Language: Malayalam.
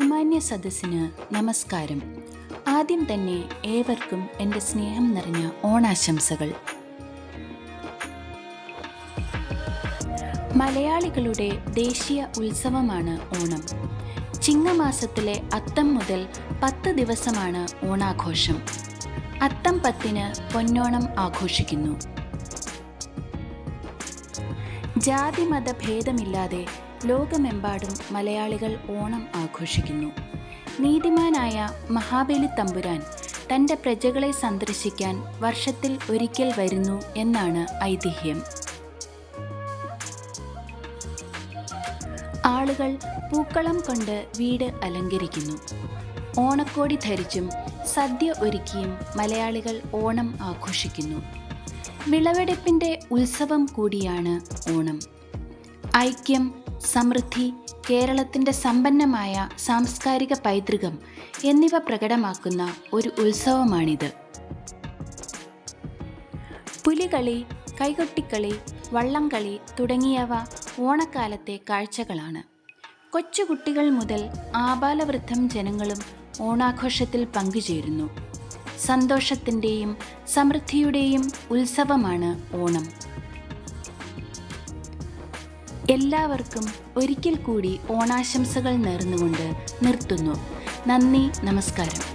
മാന്യ സദസ്സിന് നമസ്കാരം. ആദ്യം തന്നെ ഏവർക്കും എന്റെ സ്നേഹം നിറഞ്ഞ ഓണാശംസകൾ. മലയാളികളുടെ ദേശീയ ഉത്സവമാണ് ഓണം. ചിങ്ങമാസത്തിലെ അത്തം മുതൽ പത്ത് ദിവസമാണ് ഓണാഘോഷം. അത്തം പത്തിന് പൊന്നോണം ആഘോഷിക്കുന്നു. ജാതി മത ഭേദമില്ലാതെ ലോകമെമ്പാടും മലയാളികൾ ഓണം ആഘോഷിക്കുന്നു. നീതിമാനായ മഹാബലി തമ്പുരാൻ തന്റെ പ്രജകളെ സന്ദർശിക്കാൻ വർഷത്തിൽ ഒരിക്കൽ വരുന്നു എന്നാണ് ഐതിഹ്യം. ആളുകൾ പൂക്കളം കൊണ്ട് വീട് അലങ്കരിക്കുന്നു. ഓണക്കോടി ധരിച്ചും സദ്യ ഒരുക്കിയും മലയാളികൾ ഓണം ആഘോഷിക്കുന്നു. വിളവെടുപ്പിന്റെ ഉത്സവം കൂടിയാണ് ഓണം. ഐക്യം സമൃദ്ധി കേരളത്തിന്റെ സമ്പന്നമായ സാംസ്കാരിക പൈതൃകം എന്നിവ പ്രകടമാക്കുന്ന ഒരു ഉത്സവമാണിത്. പുലികളി കൈകൊട്ടിക്കളി വള്ളംകളി തുടങ്ങിയവ ഓണക്കാലത്തെ കാഴ്ചകളാണ്. കൊച്ചുകുട്ടികൾ മുതൽ ആബാലവൃദ്ധം ജനങ്ങളും ഓണാഘോഷത്തിൽ പങ്കുചേരുന്നു. സന്തോഷത്തിന്റെയും സമൃദ്ധിയുടെയും ഉത്സവമാണ് ഓണം. എല്ലാവർക്കും ഒരിക്കൽ കൂടി ഓണാശംസകൾ നേർന്നുകൊണ്ട് നിർത്തുന്നു. നന്ദി നമസ്കാരം.